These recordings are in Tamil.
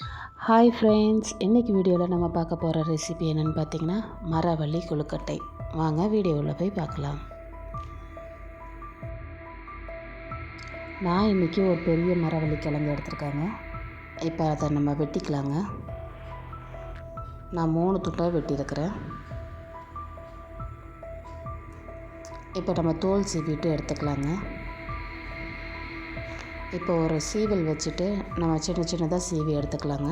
ஹாய் ஃப்ரெண்ட்ஸ் இன்றைக்கி வீடியோவில் நம்ம பார்க்க போகிற ரெசிபி என்னென்னு பார்த்தீங்கன்னா மரவள்ளி கொழுக்கட்டை. வாங்க வீடியோவில் போய் பார்க்கலாம். நான் இன்றைக்கி ஒரு பெரிய மரவள்ளி கிழங்கு எடுத்துருக்காங்க. இப்போ அதை நம்ம வெட்டிக்கலாங்க. நான் மூணு துட்டாக வெட்டியிருக்கிறேன். இப்போ நம்ம தோல் சீவிட்டு எடுத்துக்கலாங்க. இப்போ ஒரு சீவல் வச்சுட்டு நம்ம சின்ன சின்னதாக சீவி எடுத்துக்கலாங்க.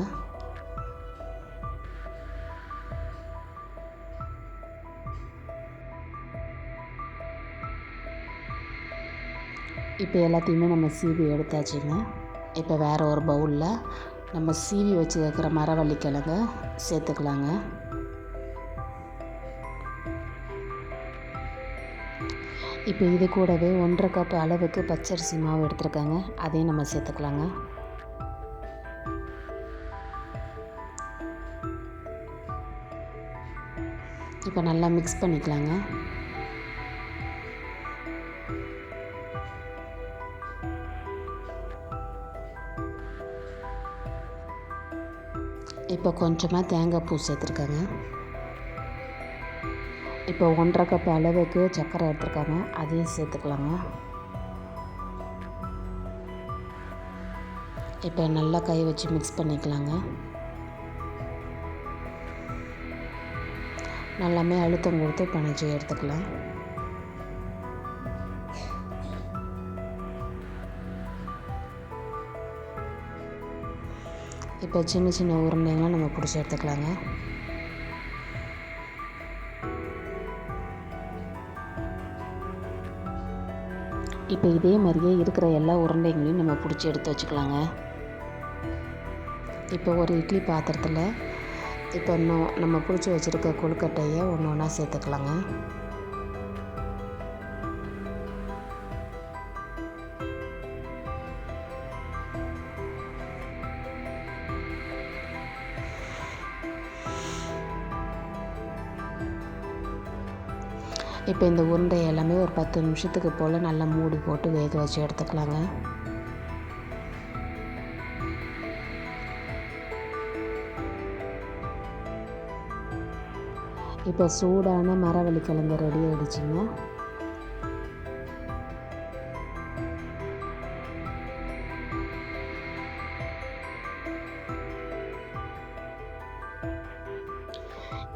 இப்போ எல்லாத்தையுமே நம்ம சீவி எடுத்தாச்சுங்க. இப்போ வேறு ஒரு பவுலில் நம்ம சீவி வச்சுருக்கிற மரவள்ளி கிழங்க சேர்த்துக்கலாங்க. இப்போ இது கூடவே ஒன்றரை கப் அளவுக்கு பச்சரிசி மாவு எடுத்துருக்காங்க. அதையும் நம்ம சேர்த்துக்கலாங்க. இப்போ நல்லா மிக்ஸ் பண்ணிக்கலாங்க. இப்போ கொஞ்சமாக தேங்காய் பூ சேர்த்துருக்காங்க. இப்போ ஒன்றரை கப் அளவுக்கு சர்க்கரை எடுத்துருக்காங்க. அதையும் சேர்த்துக்கலாங்க. இப்போ நல்லா கை வச்சு மிக்ஸ் பண்ணிக்கலாங்க. நல்லாமே அழுத்தம் கொடுத்து பனைச்சி எடுத்துக்கலாம். இப்போ சின்ன சின்ன உருண்டைங்களாம் நம்ம பிடிச்சி எடுத்துக்கலாங்க. இப்போ இதே மாதிரியே இருக்கிற எல்லா உருண்டைங்களையும் நம்ம பிடிச்சி எடுத்து வச்சுக்கலாங்க. இப்போ ஒரு இட்லி பாத்திரத்தில் இப்போ இன்னும் நம்ம பிடிச்சி வச்சுருக்க கொழுக்கட்டையை ஒன்று ஒன்றா சேர்த்துக்கலாங்க. இப்போ இந்த உருண்டை எல்லாமே ஒரு பத்து நிமிஷத்துக்கு போல் நல்லா மூடி போட்டு வேக வச்சு எடுத்துக்கலாங்க. இப்போ சூடான மரவள்ளி கிழங்கு ரெடி ஆகிடுச்சிங்க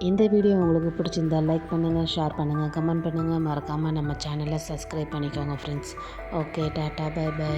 இந்த வீடியோ உங்களுக்கு பிடிச்சிருந்தா லைக் பண்ணுங்கள் ஷேர் பண்ணுங்கள் கமெண்ட் பண்ணுங்கள் மறக்காமல் நம்ம சேனலை சப்ஸ்கிரைப் பண்ணிக்கோங்க friends okay ta-ta bye bye